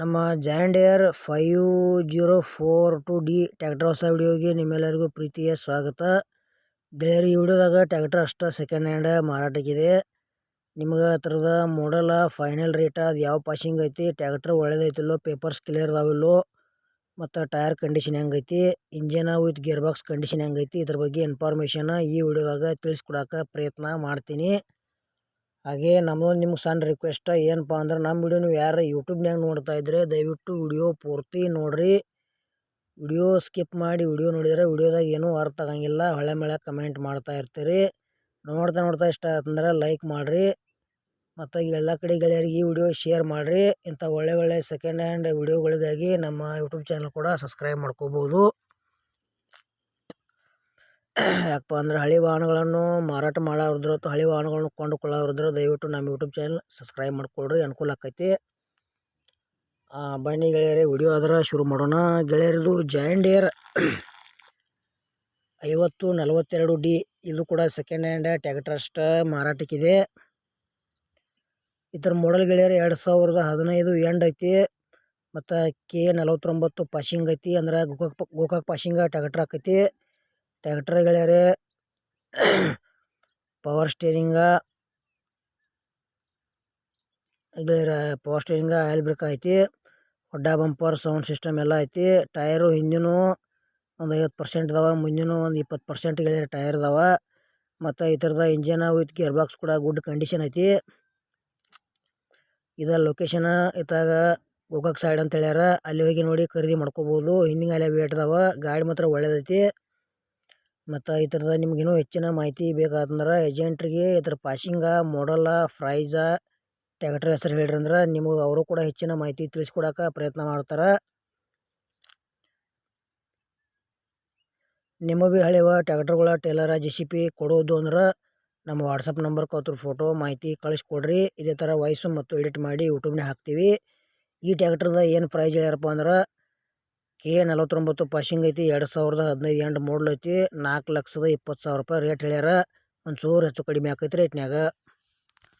ನಮ್ಮ John Deere five zero four two D tractor ಹೊಸ ವಿಡಿಯೋಗೆ ನಿಮ್ಮೆಲ್ಲರಿಗೂ ಪ್ರೀತಿಯ ಸ್ವಾಗತ. ಈ ವಿಡಿಯೋದಾಗ ಟ್ಯಾಕ್ಟರ್ ಅಷ್ಟು ಸೆಕೆಂಡ್ ಹ್ಯಾಂಡ್ ಮಾರಾಟಕ್ಕಿದೆ. ನಿಮ್ಗೆ ಥರದ ಮಾಡಲ ಫೈನಲ್ ರೇಟ್ ಅದು ಯಾವ ಪಾಸಿಂಗ್ ಐತಿ, ಟ್ಯಾಕ್ಟರ್ ಒಳ್ಳೇದೈತಿಲ್ಲೋ ಪೇಪರ್ಸ್ ಕ್ಲಿಯರ್ ಅದಾವಿಲ್ಲೋ, ಮತ್ತು ಟೈರ್ ಕಂಡೀಷನ್ ಹೆಂಗೈತಿ engine with gear box condition ಹೆಂಗೈತಿ ಇದ್ರ ಬಗ್ಗೆ ಇನ್ಫಾರ್ಮೇಷನ್ ಈ ವಿಡಿಯೋದಾಗ ತಿಳಿಸ್ಕೊಡಕ್ಕೆ ಪ್ರಯತ್ನ ಮಾಡ್ತೀನಿ. ಹಾಗೆ ನಮ್ಮದೊಂದು ನಿಮ್ಗೆ ಸಣ್ಣ ರಿಕ್ವೆಸ್ಟ್ ಏನಪ್ಪ ಅಂದ್ರೆ ನಮ್ಮ ವಿಡಿಯೋ ನೀವು ಯಾರು ಯೂಟ್ಯೂಬ್ನಾಗ ನೋಡ್ತಾ ಇದ್ದರೆ ದಯವಿಟ್ಟು ವಿಡಿಯೋ ಪೂರ್ತಿ ನೋಡ್ರಿ. ವಿಡಿಯೋ ಸ್ಕಿಪ್ ಮಾಡಿ ವಿಡಿಯೋ ನೋಡಿದರೆ ವಿಡಿಯೋದಾಗ ಏನೂ ಅರ್ಥ ಆಗಂಗಿಲ್ಲ. ಹೊಳೆ ಮಳೆ ಕಮೆಂಟ್ ಮಾಡ್ತಾ ಇರ್ತೀರಿ. ನೋಡ್ತಾ ನೋಡ್ತಾ ಇಷ್ಟ ಆಯ್ತಂದ್ರೆ ಲೈಕ್ ಮಾಡಿರಿ. ಮತ್ತು ಎಲ್ಲ ಕಡೆ ಗೆಳೆಯರಿಗೆ ಈ ವಿಡಿಯೋ ಶೇರ್ ಮಾಡಿರಿ. ಇಂಥ ಒಳ್ಳೆ ಒಳ್ಳೆ ಸೆಕೆಂಡ್ ಹ್ಯಾಂಡ್ ವಿಡಿಯೋಗಳಿಗಾಗಿ ನಮ್ಮ ಯೂಟ್ಯೂಬ್ ಚಾನಲ್ ಕೂಡ ಸಬ್ಸ್ಕ್ರೈಬ್ ಮಾಡ್ಕೋಬೋದು. ಯಾಕಪ್ಪ ಅಂದ್ರೆ ಹಳೆ ವಾಹನಗಳನ್ನು ಮಾರಾಟ ಮಾಡೋರಿದ್ರು ಅಥವಾ ಹಳೆ ವಾಹನಗಳನ್ನು ಕೊಂಡುಕೊಳ್ಳೋರಿದ್ರು ದಯವಿಟ್ಟು ನಮ್ಮ ಯೂಟ್ಯೂಬ್ ಚಾನಲ್ ಸಬ್ಸ್ಕ್ರೈಬ್ ಮಾಡ್ಕೊಳ್ರಿ. ಅನುಕೂಲ ಆಕೈತಿ. ಬನ್ನಿ ಗೆಳೆಯರೆ, ವಿಡಿಯೋ ಆದ್ರೆ ಶುರು ಮಾಡೋಣ. ಗೆಳೆಯರದು ಜಾಯಿಂಡಿಯರ್ ಐವತ್ತು ನಲವತ್ತೆರಡು ಡಿ. ಇದು ಕೂಡ ಸೆಕೆಂಡ್ ಹ್ಯಾಂಡ್ ಟ್ಯಾಕ್ಟರ್ ಅಷ್ಟ ಮಾರಾಟಕ್ಕಿದೆ. ಇದರ ಮಾಡಲ್ ಗೆಳೆಯರು, ಎರಡು ಸಾವಿರದ ಹದಿನೈದು ಎಂಡ್ ಐತಿ. ಮತ್ತು ಕೆ ನಲವತ್ತೊಂಬತ್ತು ಪಾಶಿಂಗ್ ಐತಿ. ಅಂದ್ರೆ ಗೋಕಾಕ್ ಗೋಕಾಕ್ ಪಾಶಿಂಗ್ ಟ್ಯಾಕ್ಟ್ರ್ ಆಕೈತಿ. Tractor ಗಳ್ಯಾರೆ power steering power steering oil brake ಐತಿ ಹೊಡ್ಡ ಬಂಪರ್ ಸೌಂಡ್ ಸಿಸ್ಟಮ್ ಎಲ್ಲ ಐತಿ ಟೈರು ಹಿಂದಿನೂ ಒಂದು ಐವತ್ತು ಪರ್ಸೆಂಟ್ ಇದಾವೆ ಮುಂದಿನೂ ಒಂದು ಇಪ್ಪತ್ತು ಪರ್ಸೆಂಟ್ ಗೆಳೆಯರ ಟೈರ್ ಇದಾವೆ ಮತ್ತು ಈ ಥರದ ಇಂಜನ ವಿತ್ ಗೇರ್ ಬಾಕ್ಸ್ ಕೂಡ ಗುಡ್ ಕಂಡೀಷನ್ ಐತಿ. ಇದ ಲೊಕೇಶನ್ ಇತ್ತಾಗ ಗೋಕಾಕ್ ಸೈಡ್ ಅಂತ ಹೇಳ್ಯಾರ, ಅಲ್ಲಿ ಹೋಗಿ ನೋಡಿ ಖರೀದಿ ಮಾಡ್ಕೋಬೋದು, ಹಿಂದಿನ ಅಲ್ಲೇ ವೇಟ್ ಅದಾವ, ಗಾಡಿ ಮಾತ್ರ ಒಳ್ಳೇದೈತಿ. ಮತ್ತು ಈ ಥರದ ನಿಮ್ಗೆ ಇನ್ನೂ ಹೆಚ್ಚಿನ ಮಾಹಿತಿ ಬೇಕಾದಂದ್ರೆ ಏಜೆಂಟ್ರಿಗೆ ಇದ್ರ ಪಾಸಿಂಗ ಮಾಡಲ ಪ್ರೈಸ ಟ್ಯಾಕ್ಟ್ರ್ ಹೆಸರು ಹೇಳ್ರಿ ಅಂದ್ರೆ ನಿಮಗೆ ಅವರು ಕೂಡ ಹೆಚ್ಚಿನ ಮಾಹಿತಿ ತಿಳಿಸ್ಕೊಡಕ್ಕೆ ಪ್ರಯತ್ನ ಮಾಡ್ತಾರೆ. ನಿಮ್ಮ ಭೀ ಹಳೆವ ಟ್ಯಾಕ್ಟರ್ಗಳ ಟೇಲರ ಜೆ ಸಿ ಪಿ ಕೊಡೋದು ಅಂದ್ರೆ ನಮ್ಮ ವಾಟ್ಸಪ್ ನಂಬರ್ಗೆ ಅವ್ರ ಫೋಟೋ ಮಾಹಿತಿ ಕಳಿಸ್ಕೊಡ್ರಿ. ಇದೇ ಥರ ವಾಯ್ಸು ಮತ್ತು ಎಡಿಟ್ ಮಾಡಿ ಯೂಟ್ಯೂಬ್ನಾಗ ಹಾಕ್ತೀವಿ. ಈ ಟ್ಯಾಕ್ಟ್ರದ ಏನು ಪ್ರೈಸ್ ಹೇಳ್ಯಾರಪ್ಪ ಅಂದ್ರೆ ಕೆ ನಲವತ್ತೊಂಬತ್ತು ಪಾಸಿಂಗ್ ಐತಿ, ಎರಡು ಸಾವಿರದ ಹದಿನೈದು ಎಂಟು ಮಾಡಲ್ ಐತಿ, ನಾಲ್ಕು ಲಕ್ಷದ ಇಪ್ಪತ್ತು ಸಾವಿರ ರೂಪಾಯಿ ರೇಟ್ ಹೇಳ್ಯಾರ. ಒಂಚೂರು ಚೂರು ಹೆಚ್ಚು ಕಡಿಮೆ ಆಕೈತಿ ರೇಟ್ನ್ಯಾಗ